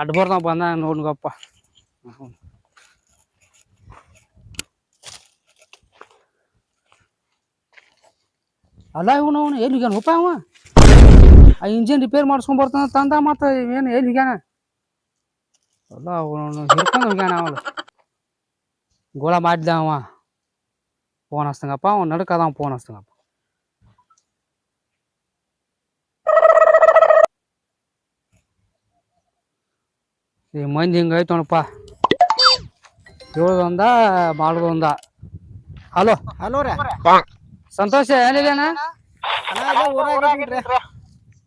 ಅಡ್ ನಾವು ಬಂದ ನೋಡ್ಗಪ್ಪ. ಅಲ್ಲ ಇವನು, ಅವನು ಎಲ್ಲಿ ಹೋಗ್ಯಾನ? ಅವ? ಆ ಇಂಜಿನ್ ರಿಪೇರ್ ಮಾಡ್ಸ್ಕೊಂಡ್ ಬರ್ತಾನ ತಂದ ಮತ್ತ ಏನು ಎಲ್ಲಿ ಹೋಗ್ಯಾನ? ಅಲ್ಲ ಅವನು ಹಿಡ್ಕೊಂಡು ಅವನು. ಗೋಳ ಮಾಡಿದ ಅವ. ಫೋನ್ ಹಚ್ತಂಗಪ್ಪ ಅವ್ನು ನಡ್ಕದ ಅವ ಫೋನ್ ಹಚ್ತಂಗಪ್ಪ ಈ ಮಂದಿ ಹಿಂಗೈತೆ ನೋಡಪ್ಪ ಹೇಳೋದೊಂದ ಮಾಡೋದೊಂದ ಹಲೋ ಹಲೋ ರೀ ಸಂತೋಷ ಎಲ್ಲಿದೇನ ಅಣ್ಣ ಅದೇ ಊರಾಗ ಇದೀನ್ರಿ.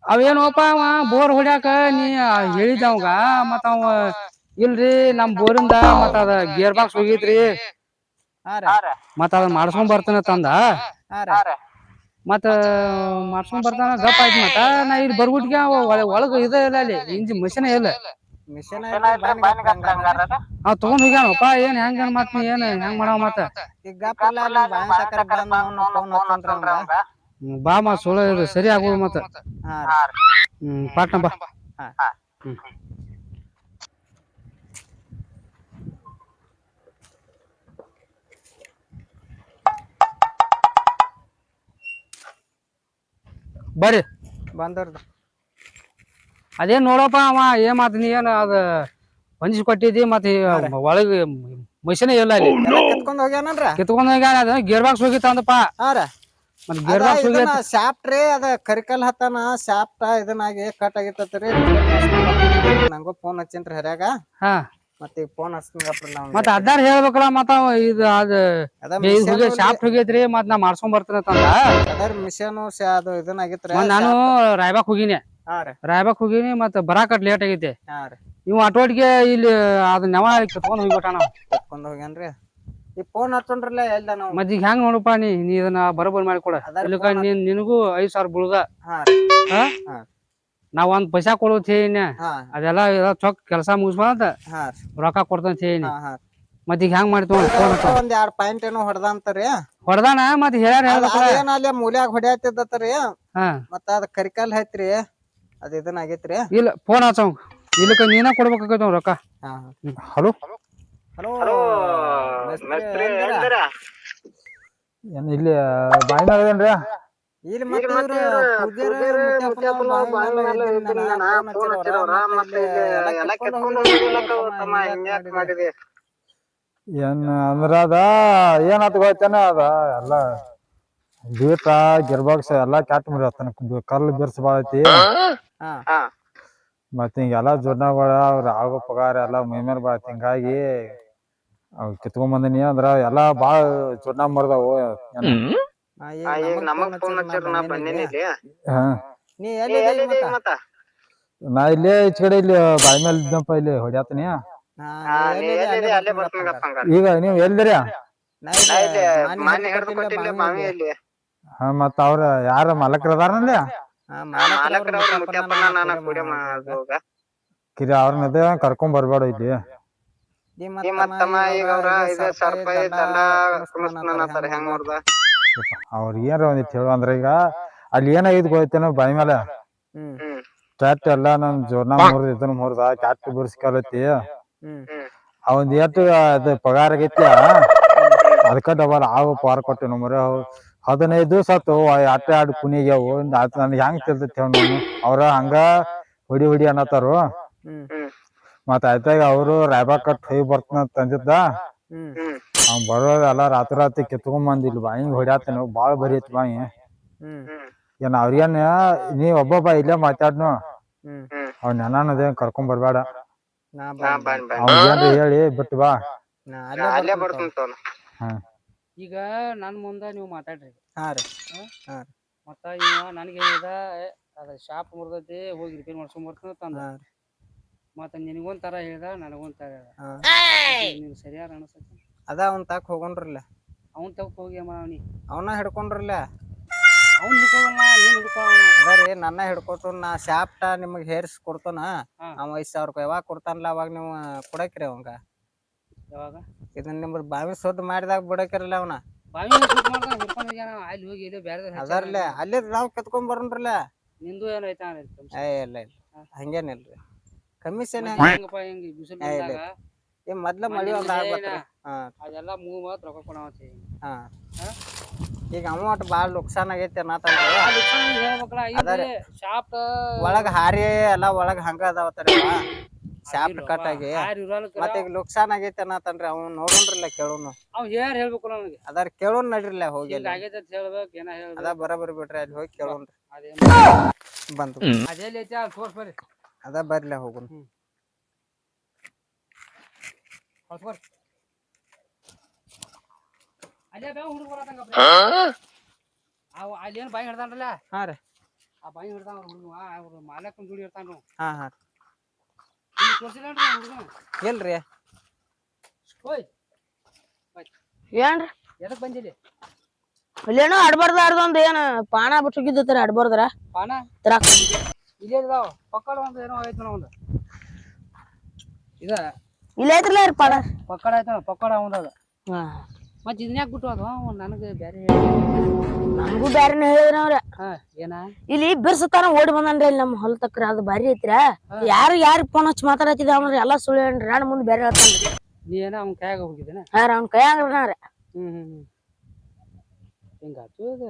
ಅವೇನೋಪ ಅವ ಬೋರ್ ಹೊಡ್ಯಾಕ ನೀ ಹೇಳಿದ ಅವಂಗ ಮತ್ತ ಅವ ಇಲ್ರಿ ನಮ್ ಬೋರಿಂದ ಮತ್ತ ಅದ ಗೇರ್ ಬಾಕ್ಸ್ ಹೋಗಿತ್ರಿ ಹಾ ರೀ ಮತ್ತ ಅದನ್ನ ಮಾಡ್ಸ್ಕೊಂಡ್ ಬರ್ತಾನ ತಂದ. ಹಾ ಮತ್ತ ಮಾಡ್ಸ್ಕೊಂಡ್ ಬರ್ತಾನ ಗಪ್ ಆಯ್ತು ಮತ್ತ. ನಾ ಇಲ್ಲಿ ಒಳ- ಒಳಗ ಇದ ಇಲ್ಲ ಅಲ್ಲಿ. ಇಂಜಿ ಮಿಷನ್ ಇಲ್ಲ. ಮಿಷನ್ ಅವ್ ತಗೊಂಡ್ ಹೋಗ್ಯಾನಪ್ಪ ಏನ್ ಹೆಂಗ ಮತ್ ನೀ ಏನ್ ಹೆಂಗ್ ಮಾಡವ ಮತ್ತ? ಬಾ ಸುಳ್ಳು ಇದು ಸರಿ ಆಗೋದು ಮತ್ತ. ಹಾ ಹ್ಮ್ ಪಾಟ್ನ ಬಾ. ಹಾ. ಹ್ಮ್. ಬರ್ರಿ. ಬಂದವ್ರಿ ಅದೇನ್ ನೋಡಪ್ಪ ಅವ ಏನ್ ಮಾತ್ ನೀ ಏನ್ ಅದ ಹೊಂದಿಸಿ ಕೊಟ್ಟಿದ್ದಿ ಮತ್ತೆ ಒಳಗ ಮಷಿನ್ ಇಲ್ಲ ಅಲ್ಲಿ. ಎಲ್ಲ ಕಿತ್ಕೊಂಡ್ ಹೋಗ್ಯಾನನ್ರ? ಕಿತ್ಕೊಂಡ್ ಹೋಗ್ಯಾನ ಅದ ಗೇರ್ ಬಾಕ್ಸ್ ಹೋಗಿತ್ತ ಅಂದಪ್ಪ. ಮತ್ ಗೇರ್ ಬಾಕ್ಸ್ ಹೋಗಿ ಶಾಫ್ಟ್ ರೀ ಅದ ಕರಿಕಲ್ ಹತ್ತಾನ ಶಾಫ್ಟ್ ಇದನ್ನಾಗಿ ಕಟ್ ಆಗಿತ್ತತ್ರಿ. ನಂಗೂ ಫೋನ್ ಹಚ್ಚೇನ್ರಿ ಹರ್ಯಾಗ. ಹಾ. ಮತ್ತ ಫೋನ್ ಮತ್ತ ಅದಾರ ಹೇಳ್ಬೇಕಲ್ಲ ಮತ್ತ ಇದು ಅದ ಶಾಪ್ ಹೋಗೈತ್ರಿ ಮತ್ ನಾ ಮಾಡ್ಸ್ಕೊಂಡ್ ಬರ್ತೇನೆ ತಂದ ಅದರ ಮಿಷನ್ ಅದು ಇದನ್ನಾಗಿತ್ರಿ ಮತ್ ನಾನು ರಾಯಬಾಗ್ ಹೋಗಿನಿ. ರಾಯಬಾಗ್ ಹೋಗಿನಿ ಮತ್ತ ಬರಾಕಟ್ ಲೇಟ್ ಆಗೈತಿ. ಇವ್ ಆಟೋಟಿಗೆ ಇಲ್ಲಿ ಅದ್ ನೆವ ಕಿತ್ಕೊಂಡ್ ಹೋಗ್ಬಿಟ್ಟಾನ ಕಿತ್ಕೊಂಡ್ ಹೋಗ್ಯಾನ್ರಿ ಈ ಫೋನ್ ಹಚ್ಚೊಂಡ್ರಲ್ಲ ಎಲ್ಲ ನಾವು? ಮತ್ ಈಗ ಹೆಂಗ್ ನೋಡಪ್ಪ ನೀ ನೀ ಇದನ್ನ ಬರೋಬರ್ ಮಾಡಿ ಕೊಡ ನಿನಗೂ ಐದ್ ಸಾವಿರ ಬುಳ್ಗ. ಹಾ ರೀ ಹಾ ಹಾ. ನಾ ಒಂದ್ ಪೈಸಾ ಹಾ. ಅದೆಲ್ಲ ಚೊಕ್ ಕೆಲಸ ಮುಗಿಸ್ಬಾರ್ದ. ರೊಕ್ಕ ಕೊಡ್ತೀನಿ ಮತ್ ಈಗ ಹೆಂಗ್ ಮಾಡ್ತೀವಿ ಫೋನ್ ಒಂದ್ ಎರಡ್ ಪಾಯಿಂಟ್ ಏನೋ ಹೊಡೆದಂತರಿ. ಹೊಡ್ದಾನ? ಮತ್ ಹೇಳ್ಯಾರ ಅಲ್ಲಿ. ಮೂಲ್ಯಾಗ ಹೊಡ್ಯಾತಿದ್ದತ್ರಿ ಹಾ. ಮತ್ತ ಅದ್ ಕರಿಕಲ್ ಹೈತ್ರಿ. ಅದ್ ಇದನ್ನ ಆಗೈತ್ರಿ. ಇಲ್ಲ ಫೋನ್ ಹಚ್ಚವ್ ಇಲ್ಲಕ ನೀನ ಕೊಡ್ಬೇಕಾಗತ್ತ ರೊಕ್ಕ. ಹಾ ಹಲೋ? ಹಲೋ. ಇಲ್ಲಿ ಬಾಯಿನಾಗ ಅದೇನ್ರಿ? ಇಲ್ಲಿ ಮತ್ತೆ ಇವ್ರು ಪೂಜಾರಿ ಮುತ್ಯಪ್ಪನ ಬಾವಿ ಮೇಲೆ ಇದ್ದೀನಿ ನಾನು, ಫೋನ್ ಹಚ್ಚಿರವ್ರ, ಮತ್ತೆ ಎಲ್ಲ ಕಿತ್ಕೊಂಡ್ ಹೋಗ್ಬಿಟ್ರಲ್ಲ ತಮ್ಮ, ಹಿಂಗ್ಯಾಕ್ ಮಾಡಿದೆ? ಏನ್ ಅಂದ್ರ ಅದ ಏನಾತ ಗೊತ್ತೇನ ಅದ? ಎಲ್ಲ ಬೀಟ ಗಿರ್ಬಾಕ್ಸ್ ಎಲ್ಲಾ ಕ್ಯಾಟ್ ಮುರಿಯತ್ತನ ಕಲ್ಲು ಬಿರ್ಸ್ ಬಾಳ ಐತಿ. ಹಾ? ಮತ್ತ ಹಿಂಗೆಲ್ಲ ಜೋಡ್ನಾಗಳ ಅವ್ರ ಆಗೋ ಪಗಾರ ಎಲ್ಲ ಮೈ ಮೇಲೆ ಬಾಳ ಹಿಂಗಾಗಿ ಅವ್ ಕಿತ್ಕೊಂಡ್ ಬಂದಿನಿ ಅಂದ್ರ ಎಲ್ಲಾ ಬಾಳ ಜೋಡ್ನ ಮರ್ದಾವು ಹಾ, ಈಗ ನಮಗ್ ಫೋನ್ ಹಚ್ಚಿರ ನಾ ಬಂದೇನಿ ಇಲ್ಲಿ. ಮತ್ತ? ನಾ ಈಚ ಕಡೆ ಇಲ್ಲಿ ಬಾಯಿ ಮೇಲೆ ಇದ್ದಪ್ಪ ಇಲ್ಲಿ ಹೊಡ್ಯಾತನಿ ಈಗ ನೀವ್ ಬಾವಿಯಲ್ಲಿ. ಹಾ ಮತ್ತ ಅವ್ರ ಯಾರ ಮಾಲಕ್ರ. ಕಿರಿ ಅವ್ರನ್ನ ಅದೇ ಕರ್ಕೊಂಡ್ ಬರ್ಬೇಡ ಇಲ್ಲಿ. ಮತ್ತಮ್ಮ ಈಗ ಅವ್ರ ಇದು ಸರ್ಪ ಇದೆಲ್ಲ ಹೆಂಗ್ ಮಾಡ್ದ? ಅವ್ರ ಏನಾರ ಒಂದಿಟ್ ಹೇಳು ಅಂದ್ರ ಈಗ ಅಲ್ಲಿ ಏನಾಗಿದ್ ಗೊತ್ತೇನೋ ಬಾಯಿ ಮೇಲೆ ಕ್ಯಾಟ್ ಎಲ್ಲ ನನ್ ಜೋರ್ನ ಮುರ್ದ ಇದನ್ನ ಮುರಿದ ಕ್ಯಾಟ್ ಬಿರ್ಸ್ಕೊಳತಿ ಹ್ಮ್. ಅವಂದ್ ಏಟ್ ಅದ ಪಗಾರ ಆಗೈತಿ ಅದಕ್ಕ ಡಬಲ್ ಆಗ ಪಾರ್ ಕೊಟ್ಟೆ ಮರ ಹದಿನೈದು ದಿವಸ ಆತು ಅಟ್ಟ ಆಡ್ ಕುಣಿಗ್ಯಾವು ಆತ ನನ್ಗೆ ಹೆಂಗ್ ತಿಳ್ತೈತಿ ನಾನು ಅವ್ರ ಹಂಗ ಹೊಡಿ ಹೊಡಿ ಅನ್ನತಾರು. ಮತ್ತ ಆಯ್ತಾಗ ಅವರು ರಾಯಬಾಗ್ ಕಟ್ ಹೋಗಿ ಬರ್ತಾನ ತಂದಿದ್ದ ಅವ್ನ್ ಬರೋದ ಎಲ್ಲ ರಾತ್ರಿ ರಾತ್ರಿ ಕಿತ್ಕೊಂಡ್ ಬಂದ್ ಇಲ್ಲಿ ಬಾಯಿ ಹೊಡ್ಯಾತನು ಬಾಳ ಬರಿ ಐತಿ ಬಾಯಿ ಹ್ಮ್. ಏನ್ ಅವ್ರಿಗೇನ ನೀ ಒಬ್ಬೊಬ್ಬ ಇಲ್ಲೇ ಮಾತಾಡ್ನು? ಹ್ಮ್. ಅವ್ನ ನೆನನದೇ ಕರ್ಕೊಂಡ್ ಬರ್ಬೇಡ ಹೇಳಿ ಬಿಟ್ಟು ಬಾ. ಈಗ ನನ್ ಮುಂದ ನೀವು ಮಾತಾಡ್ರಿ. ಹಾ ರೀ. ಮತ್ತ ಇವ ನನಗೆ ಹೇಳಿದ ಅದ ಶಾಪ್ ಮುರ್ದೈತಿ ಹೋಗಿ ರಿಪೇರ್ ಮಾಡ್ಸ್ಕೊಂಡ್ ಬರ್ತಾನ ತಂದ ಮತ್ತ ನಿನಗೊಂತರ ತರ ಹೇಳ್ದ ನನಗೊಂದ್ ತರ ಹೇಳ್ದ. ಹಾ. ನೀನ್ ಸರಿಯಾರ ಅನಸತಿ ಅದ ಅವ್ನ ತಕ್ಕ ಹೋಗೊಂಡ್ರಲ್ಲ. ಅವ್ನ ತಗೋ ಹೋಗಿ ಅಮ್ಮ ಅವನಿ. ಅವನ ಹಿಡ್ಕೊಂಡ್ರಲ್ಲ. ಅವ್ನ್ ಹಿಡ್ಕೊಳಮ್ಮ ನೀನ್ ಹಿಡ್ಕೊಳ್ಳೋಣ ಅದ ರೀ ನನ್ನ ಹಿಡ್ಕೊಟ್ಟು ನಾ ಶಾಪ್ಟ ನಿಮಗ್ ಹೇರ್ಸ್ ಕೊಡ್ತಾನ. ಹಾ. ಅವ ಐದ್ ಸಾವಿರ ರೂಪಾಯಿ ಯಾವಾಗ ಕೊಡ್ತಾನಲ್ಲ ಅವಾಗ ನೀವು ಕೊಡಕ್ರಿ ಅವಂಗ. ಯಾವಾಗ? ಇದನ್ನ ನಿಮ್ದು ಬಾವಿ ಸುದ್ದ ಮಾಡಿದಾಗ ಬಿಡಕಿರಲ್ಲ ಅವನ. ಬಾವಿ ಶೂಟ್ ಮಾಡ್ತಾನ ಹಿಡ್ಕೊಂಡ್ ಹೋಗ್ಯಾನ ಅಲ್ಲಿ ಹೋಗಿ ಇಲ್ಲಿ ಬೇರೆ ಅದರ್ಲೆ ಅಲ್ಲೇ ನಾವ್ ಕತ್ಕೊಂಡ್ ಬರೋಣ್ರಲ್ಲ. ನಿಂದು ಏನೋ ಐತಾ ಏ ಇಲ್ಲ ಇಲ್ಲ. ಹಂಗೇನಿಲ್ರಿ. ಕಮಿಷನ್ ಹೆಂಗಪ್ಪ ಹಿಂಗ ಬಿಸಿಲು ಬಂದಾಗ ಏ ಮೊದ್ಲ ಮಳಿ ಒಂದ್ ಆಗ್ಬೇಕ್ರಿ. ಹಾ. ಅದೆಲ್ಲ ಮೂವ್ ಮಾತ್ರ ರೊಕ್ಕ ಕೊಡಾವತ್ತಿ ಹಾ? ಈಗ ಅಮೌಂಟ್ ಬಾಳ ನುಕ್ಸಾನ್ ಆಗೈತಿ. ಇಲ್ಲಿ ಶಾಪ್ ಒಳಗ್ ಹಾರಿ ಎಲ್ಲಾ ಒಳಗ್ ಹಂಗ ಅದಾವತ್ತರಿ ಶಾಪ್ ಕಟ್ ಆಗಿ. ಮತ್ತೆ ಈಗ ನುಕ್ಸಾನ್ ಆಗೈತಿ ಅನ್ನತನ್ರಿ ಅವ್ನು ನೋಡೋಣ್ರಲ್ಲ ಕೇಳೋನು. ಅವ್ ಯಾರು ಹೇಳ್ಬೇಕು ನನಗೆ ಅದಾರ ಕೇಳೋನ್ ನಡ್ರಿಲ್ಲ ಹೋಗಿ ಹಿಂಗ ಏನ ಹೇಳ್ಬೇಕು. ಅದ ಬರಬರ್ ಬಿಡ್ರಿ ಅಲ್ಲಿ ಹೋಗಿ ಕೇಳೋಣ್ರಿ ಬಂತು ಅದೇ ತೋರ್ಸ್ ಬರ್ರಿ. ಅದ ಬರಲ್ಲ ಹೋಗುನ್. ಅಲ್ಲೇನು ಬಾಯಿ ಹಿಡ್ದಾನ್ರಲ್ಲ? ಹಾ ರೀ. ಆ ಬಾಯಿ ಹಿಡ್ದಾನ ಹುಡುಗ ಅವ್ರ ಮಾಲಕನ್ ಜೋಡಿ ಇರ್ತಾನ ಹಾ ಹಾ ಹುಡುಗ? ಇಲ್ರಿ. ಓಯ್ ಏನ್ರಿ? ಎದಕ್ ಬಂದಿಲ್ಲಿ ಅಲ್ಲೇನೋ ಆಡ್ಬಾರ್ದ ಆಡ್ದೊಂದ್ ಏನ ಪಾನ ಬಿಟ್ಟು ಆಡ್ಬಾರ್ದ್ರ? ಪಾನ ತರಾಕ್ ಇಲ್ಲೇ ಇದಾವ ಪಕ್ಕಡ ಒಂದು ಏನೋ ಐತನ ಒಂದು ಇದ ಇಲ್ಲ ಐತ್ರಲ್ಲ ಪಾನ ಪಕ್ಕಡ ಐತನ ಪಕ್ಕಡ ಒಂದು ಅದ. ಹಾ. ಮತ್ತೆ ಇದನ್ನ ಬಿಟ್ಟು ಅದು ನನಗೆ ಬೇರೆ ನಮಗೂ ಬೇರೆನೇ ಹೇಳಿದ್ರ ಅವ್ರ. ಏನ? ಇಲ್ಲಿ ಬಿರ್ಸತಾನ ಓಡಿ ಬಂದನ್ರಿ ಇಲ್ಲಿ ನಮ್ಮ ಹೊಲ ತಕ್ರ ಅದು ಬಾರಿ ಐತ್ರ. ಯಾರು ಯಾರು ಫೋನ್ ಹಚ್ಚಿ ಮಾತಾಡತ್ತಿದ ಅವ್ರ ಎಲ್ಲಾ ಸುಳ್ಳು ಹೇಳ್ರಿ. ನಾನು ಮುಂದೆ ಬೇರೆ ಹೇಳ್ತಾನೆ ನೀ ಏನ ಅವ್ನ ಕೈಯಾಗ ಹೋಗಿದ್ದೇನೆ? ಹಾ ಅವ್ನ ಕೈಯಾಗ ಹ್ಮ್ ಹ್ಮ್ ಹ್ಮ್. ಹಿಂಗಾತು ಇದು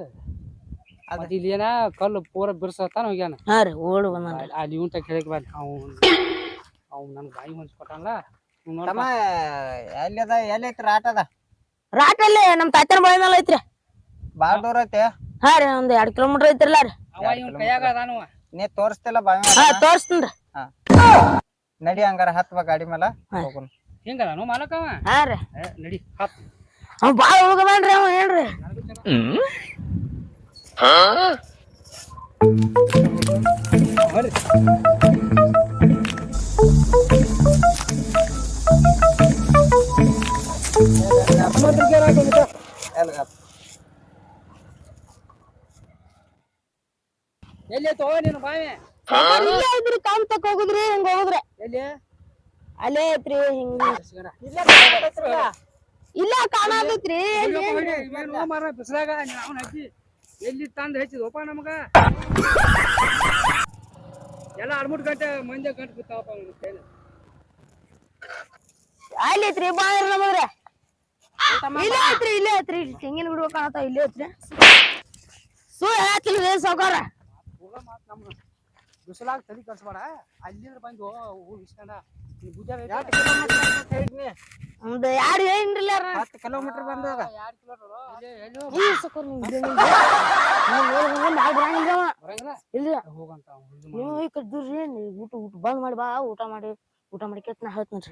ಮತ್ತೆ ಇಲ್ಲಿ ಏನ ಕಲ್ಲು ಪೂರ ಬಿರ್ಸತಾನ ಹೋಗ್ಯಾನ. ಹಾ ರೀ ಓಡಿ ಬಂದನ್ರಿ ಅಲ್ಲಿ- ಅಲ್ಲಿ ಇವಂತ ಕೇಳಕ್ ಬಾರಿ ಅವ್ನು ಅವ್ನು ನನ್ ಬಾಯಿ. ತಮ್ಮ ಎಲ್ಲಿ ಅದ ಎಲ್ಲಿ ಐತ್ರಿ ಆಟ ಅದ? ರಾಟಲ್ಲಿ ನಮ್ ತಾತನ ಬಾಳಿ ಮೇಲೆ ಐತ್ರಿ. ಬಾಳ್ ದೂರ ಐತಿ? ಹಾ ರೀ ಒಂದ್ ಎರಡ್ ಕಿಲೋಮೀಟರ್ ಐತ್ರಲ್ಲ ರೀ. ಕೈಯಾಗ ಅದಾನವ ನೀ ತೋರಿಸ್ತಿಲ್ಲ ಬಾವಿ ಹಾ ಒಳಗ? ತೋರ್ಸ್ತೇನ್ರಿ ನಡಿ ಹಂಗಾರ ಹತ್ವ ಗಾಡಿ ಮೇಲೆ ಹಾ. ಹೋಗುನ್. ಹಿಂಗ ನಾನು ಮಾಲಕವ ಹಾ ರೀ. ನಡಿ ಹತ್ ಅವ್ ಬಾಳ ಹುಡುಗದನ್ರಿ ಅವ ಏನ್ರಿ? ಎಲ್ಲಿ ಹತ್- ಎಲ್ಲಿ ತೋ ನೀನು ಬಾವಿ? ಇಲ್ಲೇ ಐತ್ರಿ ಕಾಮ್ ತಕ್ ಹೋಗುದ್ರಿ ಹಿಂಗ ಹೋಗುದ್ರಿ. ಎಲ್ಲಿ? ಅಲ್ಲೇ ಐತ್ರಿ ಹಿಂಗ ಸಿಗಣ. ಇಲ್ಲ ಕಾಣತೈತ್ರಿ ಅಯ್ಯಪ್ಪ ಹೊಡಿ, ಇವೇನು ಮಾರ್ರೆ ಬಿಸ್ಲಾಗ ಅವ್ನ ಹಚ್ಚಿ ಎಲ್ಲಿ ತಂದು ಹಚ್ಚಿದಪ್ಪ ನಮಗ? ಎಲ್ಲ ಅಡ್ಮುಟ್ ಗಂಟೆ ಮಂದಿ ಗಂಟೆ ಬಿತ್ತಾವಪ್ಪ ಅವ್ನ ಕೈಲಿ. ಅಲ್ಲಿ ಐತ್ರಿ ಬಾ ನಮಗ್ರ ಇಲ್ಲೇ ಐತ್ರಿ ಇಲ್ಲೇ ಐತ್ರಿ. ತೆಂಗಿನ ಗಿಡ ಕಾಣತಾವ ಇಲ್ಲೇ ಐತ್ರಿ. ಸುಳ್ಳು ಹೇಳತ್ತಿಲ್ರಿ ಸಾವ್ಕಾರ? ಬಿಸಿಲಾಗ ತಲೆ ಕಳ್ಸಬೇಡ ಅಲ್ಲಿಂದ್ರ ಬಂದು ಹೂ ಇಸ್ಕೊಂಡ. ನೀ ಒಂದು ಯಾರು ಏನ್ರಿಲ್ಲ ಹತ್ತು ಕಿಲೋಮೀಟರ್ ಬಂದಾಗ ನೀವು. ಈ ಕಡೆ ದೂರ್ರಿ ಊಟ ಊಟ ಬಂದ್ ಮಾಡಿ ಬಾ ಊಟ ಮಾಡಿ ಊಟ ಮಾಡಿ ನಾ ಹೇಳ್ತೀನಿ.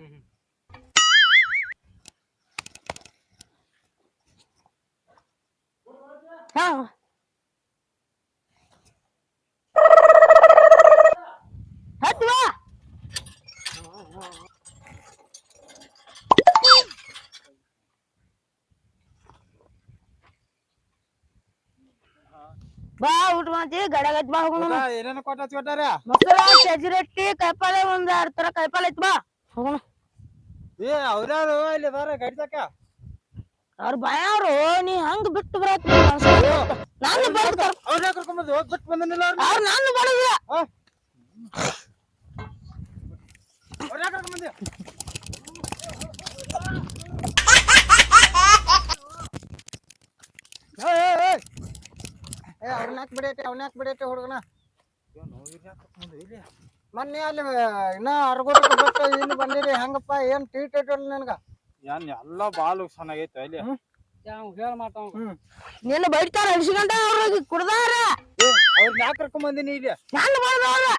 ಹಾ. ಹತ್ತು ಬಾ. ಬಾ ಊಟ ಮಾಡ್ತೀವಿ ಗಡಗತ್ ಬಾ ಹೋಗೋಣ. ಏನೇನು ಕೊಟ್ಟ ಕೊಟ್ಟಾರ ಮೊಸರ ಚಜ್ಜಿ ರೊಟ್ಟಿ ಕಾಯಿಪಲ್ಲೆ ಒಂದ್ ಆರ್ ತರ ಕೈಪಾಲೆ ಐತ್ ಬಾ ಹೋಗೋಣ. ಏ ಅವ್ರ್ಯಾರು ಇಲ್ಲಿ ಬಾರ ಗಾಡಿ ತಕ ಅವ್ರ ಭಯ ಅವ್ರು ನೀ ಹಂಗ ಬಿಟ್ಟು ಬರತ್ ನಾನು ಬರ್ತಾರ ಅವ್ರ ಕರ್ಕೊಂಬಂದು ಹೋಗ್ ಬಿಟ್ಟು ಬಂದನಿಲ್ಲ ಅವ್ರ ನಾನು ಬಡದಿಲ್ಲ ಅವ್ರ ಕರ್ಕೊಂಬಂದಿ ಏ ಅವ್ರನ್ನ ಯಾಕೆ ಬಿಡೈತಿ ಅವ್ನ ಯಾಕೆ ಬಿಡೈತಿ ಹುಡುಗನ ಮೊನ್ನೆ ಅಲ್ಲಿ ಇನ್ನ ಅರ್ಗೋಟ ಬಿಟ್ಟು ಇಲ್ಲಿ ಬಂದಿರಿ ಹೆಂಗಪ್ಪ ಏನ್ ಟ್ರೀಟ್ ಐತಲ್ಲ ನಿನಗ? ಏನ್ ಎಲ್ಲ ಬಾಳ ಚೆನ್ನಾಗೈತೆ ಅಲ್ಲಿ. ಯಾವ ಹೇಳ ಮಾತಾವ ಹ್ಮ್. ನಿನ್ನ ಬೈತಾರ ಹಡ್ಸಿಗಂಟ ಅವ್ರಿಗೆ ಕುಡ್ದಾರ. ಅವ್ರ ಯಾಕೆ ಕರ್ಕೊಂಬಂದಿನಿ ಇಲ್ಲಿ. ನಾನು ಬಡದವ್ರ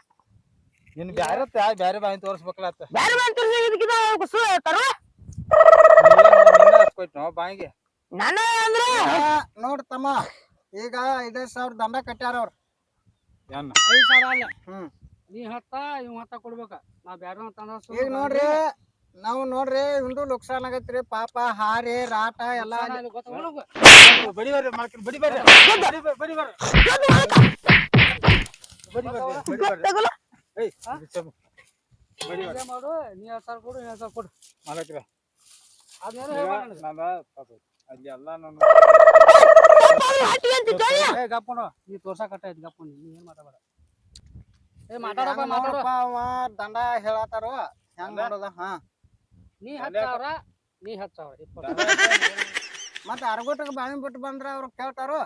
ನಿನ್ ಬ್ಯಾರೆ ಬ್ಯಾರೆ ಬಾಯಿ ತೋರಿಸ್ಬೇಕಲ್ಲ ಬೇರೆ ಬಾಯಿ ಹೇಳ್ತಾರ ನಾವು ಬಾಯಿಗೆ. ನಾನು ಅಂದ್ರೆ? ನೋಡ್ ತಮ್ಮ. ಈಗ ಐದೈದು ಸಾವಿರ ದಂಡ ಕಟ್ಟ್ಯಾರ ಅವ್ರು. ಏನ್? ಐದು ಸಾವಿರ ಅಲ್ಲ? ಹ್ಮ್. ನೀ ಹತ್ತ ಇವ್ ಹತ್ತ ಕೊಡ್ಬೇಕ. ನಾ ಬ್ಯಾಡ ತಂದ ಈಗ ನೋಡ್ರಿ ನಾವು ನೋಡ್ರಿ ಇವಂದು ನುಕ್ಸಾನ್ ಆಗತ್ರಿ ಪಾಪ ಹಾರಿ ರಾಟ ಎಲ್ಲ ಮಾಡ್ಕೊಂಡು ಏಯ್ ಮಾಡು ನೀ ಸಾವಿರ ಕೊಡು ನೀ ಸಾವಿರ ಕೊಡು. ಮಾಲಕ್ರ. ಅದೇನೋ ಈಗ ಹೇಳ್ಬೇಡ ನಂದ ಪಾಪ ಅಲ್ಲಿ ಎಲ್ಲ ನಾನು ಏ ಗಪ್ಪನು ನೀ ತೋರ್ಸಾಕಟ್ಟ ಐತಿ ಗಪ್ಪು ನೀ ಏನ್ ಮಾತಾಡ ಏ ಮಾತಾಡಪ್ಪ ಹೆಂಗ್ ಮಾತಾಡ ಅವ ದಂಡ ಹೇಳತ್ತಾರೋ? ಹೆಂಗ್ ಮಾಡೋದ ಹಾ. ನೀ ಹತ್ತು ಸಾವಿರ ನೀ ಹತ್ತು ಸಾವಿರ ಇಪ್ಪತ್ತು ಮತ್ತ ಅರ್ಗೋಟಕ್ಕೆ ಬಾವಿ ಬಿಟ್ಟು ಬಂದ್ರ ಅವ್ರು ಕೇಳ್ತಾರೋ?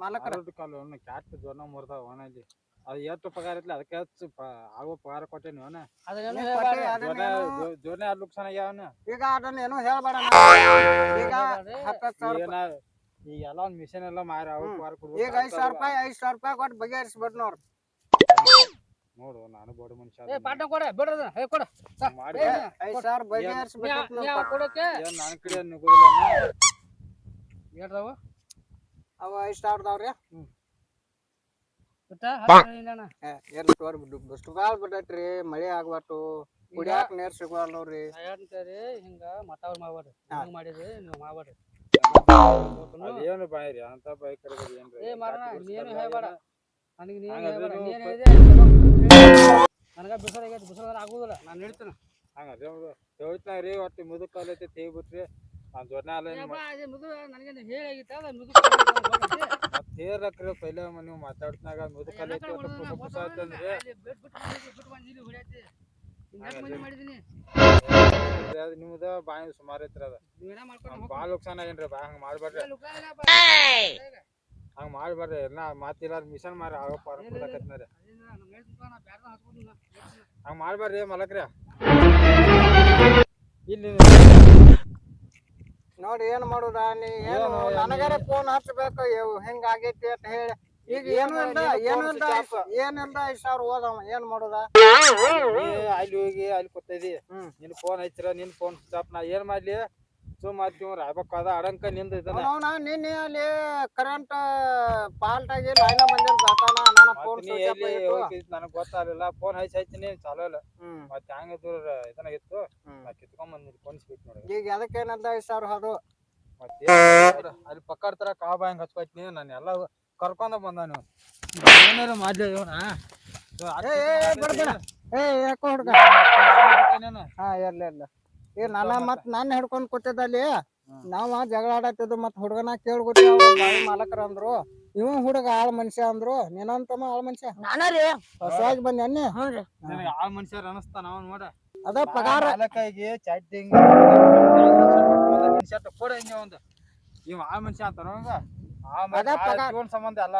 ಮಾಲಕರ? ಕಾಲು ಕ್ಯಾಟ್ ಜೋನ ಮುರ್ದಾವ ಅವನಲ್ಲಿ. ಅದು ಎಷ್ಟು ಪಗಾರ ಐತ್ಲಿ ಅದಕ್ಕೆ ಹೆಚ್ಚು ಪ- ಆಗೋ ಪಗಾರ ಕೊಟ್ಟೇನಿ ಅವನ. ಅದನ್ನೇನು ನೀ ಹೇಳ್ಬಾರ್ದು. ಕೊಟ್ಟೆ, ಅದನ್ನೇನು- ಜೋನೆ ನುಕ್ಸಾನ ಆಗ್ಯಾವನ ಈಗ ಅದನ್ನ ಏನೋ ಹೇಳ್ಬೇಡ. ಈಗ ಹತ್ತು ಸಾವಿರ ಈಗ ಎಲ್ಲ ಒಂದ್ ಮಿಷನ್ ಎಲ್ಲ ಮಾರಿ ಅವ ಹ್ಮ್. ಪಗಾರ ಈಗ ಐದ್ ಸಾವಿರ ರೂಪಾಯಿ ಐದ್ ಸಾವಿರ ರೂಪಾಯಿ ಕೊಟ್ಟು ಬಗೆಹರಿಸ್ಬಿಡ್ ನೋಡ್. ನೋಡು ನಾನು ಬಡ ಮನುಷ್ಯ ಏ ಪಾಠ ಕೊಡ ಬಿಡ್ರದ ಹೇ ಕೊಡ. ಮಾಡಿ. ಏ, ಐದ್ ಸಾವಿರ ಬಗೆಹರಿಸ್ಬಿಟ್ಟು ನೀ ಅವ ಕೊಡಕ್ಕೆ ಏನ್ ಕಡೆ ನುಗ್ಗುದಿಲ್ಲ ಹೇಳ್ದಾವು? ಅವ ಐದ್ ಸಾವಿರದವ್ರಿ ಬಿಟ್ಟ ತೋರ್ ಬಿಟ್ಟೈತ್ರಿ ಮಳಿ ಆಗ್ಬಾರ್ದು. ಕುಡಿಯಾಕ ನೀರ್ ಸಿಗವಲ್ ನೋಡ್ರಿ. ನಾ ಹೇಳ್ತೇರಿ ಹಿಂಗ ಮತ್ತವ್ರ ಮಾಡ್ಬೇಡ್ರಿ. ಹಾ. ಹಿಂಗ್ ಮಾಡಿದ್ರಿ ನೀವು ಮಾಡ್ಬೇಡ್ರಿ. ಅದೇನು ಬಾಯ್ರಿ ಅಂತ ಬಾಯ್ ಏನ್ರಿ? ಏ ಮಾರಣ ನೀನು ಹೇಳ್ಬೇಡ. ನನಗೆ ನೀನು ಹಂಗ ಹೇಳ್ಬೇಡ. ಅದು ನೀನು ಪ- ಹೇಳಿದೆ ನನಗ ಬಿಸಿಲು ಆಗೈತಿ ಬಿಸಿಲು ಆಗುದಿಲ್ಲ. ನಾನು ಹೇಳ್ತೀನಿ. ಹಂಗ ಅದೇ ಹೇಳ್ತಾನ ರೀ ಒಟ್ಟು ಮುದುಕ್ ಕಾಲೈತಿ ತೇಗ್ ಬಿಟ್ರಿ. ನಾನ್ ನನಗೆ ಅದು ಮುದು ಮತ್ ಹೇರಕ್ರಿ ಪೈಲ ನೀವು ಮಾತಾಡ್ತಾಗ ಮುದುಕ್ ಕಾಲೈತಿ ಒಟ್ಟು ಪುಸ ಪುಸ ಆಯ್ತಂದ್ರಿ ಮಾಡಿದೀನಿ? ಅದ್ ನಿಮ್ದ ಬಾಯಿ ಸುಮಾರು ಐತ್ರಿ ಅದ. ನೀವೇನ ನುಕ್ಸಾನ್ ಆಗೇನ್ರಿ ಬಾ ಹಂಗ ಮಾಡ್ಬೇಡ್ರಿ ಹಂಗ ಮಾಡ್ಬೇಡ್ರಿ ಎಲ್ಲ ಮಾತಿಲ್ಲ ಮಿಷನ್ ಮಾರಿ ಆಗೋ ಪಾರ ಕೊಡಕತ್ನಾರಿ. ಹಂಗ ಮಾಡ್ಬೇಡ್ರಿ ಮಲಕ್ರಿ. ಇಲ್ಲಿ ನೋಡಿ ಏನ್ ಮಾಡುದ ನೀ ಏನು ನನಗಾರೆ ಫೋನ್ ಹಚ್ಬೇಕು ಹೆಂಗ ಹಿಂಗ್ ಆಗೈತಿ ಅಂತ ಹೇಳಿ. ಈಗ ಏನು ಇಲ್ಲ ಏನು ಅಂತ ಏನ್ ಇಲ್ದ ಐದ್ ಸಾವಿರ ಹೋದವ ಏನ್ ಮಾಡುದ? ಅಲ್ಲಿ ಹೋಗಿ ಅಲ್ಲಿ ಕೊಟ್ಟಿದಿ. ನಿನ್ ಫೋನ್ ಹಚ್ಚಿರ ನಿನ್ ಫೋನ್ ಸ್ಟಾಪ್ ನಾ ಏನ್ ಮಾಡ್ಲಿ? ಸುಮ್ ಮಾಡ್ತೀವಿ ರಾಯ್ಬೇಕಾದ ಅಡಂಕ ನಿಂದ ಇದನ್ನ. ಅವನ ನಿನ್ನೆ ಅಲ್ಲಿ ಕರೆಂಟ್ ಫಾಲ್ಟ್ ಆಗಿ ಲೈನ ಬಂದಿಲ್ಲ ಬರ್ತಾನ ನನ್ನ ಫೋನ್ ನನಗೆ ಗೊತ್ತಾಗಲಿಲ್ಲ. ಫೋನ್ ಹಚ್ಚಿ ಹಚ್ಚಿನಿ ಚಾಲೋ ಇಲ್ಲ ಮತ್ತೆ ಹಂಗ ದೂರ ಇದನ್ನ ಇತ್ತು. ಹ್ಮ್. ನಾ ಕಿತ್ಕೊಂಡ್ ಬಂದಿನಿ ಕೊನ್ಸ್ಬಿಟ್ ನೋಡಿ ಈಗ ಅದಕ್ಕೆ ಏನಂದ ಐದ್ ಸಾವಿರ ಅದು? ಮತ್ತೆ ಅಲ್ಲಿ ಪಕ್ಕಡ್ತರ ಕಾಬ ಹೆಂಗ್ ಹಚ್ಕೊತೀನಿ ನಾನು? ಎಲ್ಲ ಕರ್ಕೊಂಡ ಬಂದ ನೀವು ಏನಾರ ಮಾಡ್ಲಿ ಇವನ? ಏ, ಬಿಡ್ಬೇಡ. ಏ ಯಾಕೋ ಹುಡ್ಗ? ಹಾ ಎಲ್ಲ ಇರ್ಲ. ಈಗ ನನ್ನ ಮತ್ ನಾನ್ ಹಿಡ್ಕೊಂಡ್ ಕೂತಿದ್ದ ಅಲ್ಲಿ ನಾವ ಜಗಳ ಆಡತ್ತಿದ್ದು ಮತ್ ಹುಡುಗನ ಕೇಳ್ಕೊತಿ ಬಾಯಿ ಮಾಲಕರ ಅಂದ್ರು. ಇವ ಹುಡುಗ ಆಳ್ ಮನುಷ್ಯ ಅಂದ್ರು. ನೀನಂತಮ್ಮ ಆಳ್ ಮನುಷ್ಯ? ನಾನ ರೀ? ಹೊಸವಾಗಿ ಬಂದ್ ಅನ್ನಿ. ಹ್ಞೂ ರೀ. ನನಗೆ ಆ ಮನುಷ್ಯರು ಅನಸ್ತಾನ ಅವ್ನು ನೋಡ. ಅದ ಪಗಾರ. ಮಾಲಕಾಗಿ ಚಾಟಿಂಗ್ ಶರ್ಟ್ ಕೊಡ ಹಿಂಗೆ ಒಂದು. ಇವ ಆ ಮನುಷ್ಯ ಆ. ಜೀವನ ಸಂಬಂಧ ಅಲ್ಲ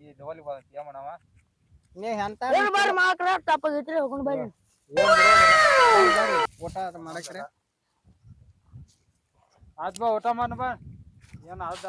ಈ ದೋಲಿ ಮಾಡವ? ನೀ ಎಂತ ಮಾಕ್ರ ತಪ್ಪಾಗೈತ್ರಿ ಹೋಗೊಂಡ್ ಬರ್ರಿ ಊಟ ಅದ್ ಮಾಡಕ್ರಿ ಬಾ ಊಟ ಮಾಡ ಬಾ. ಏನ್ ಅದ್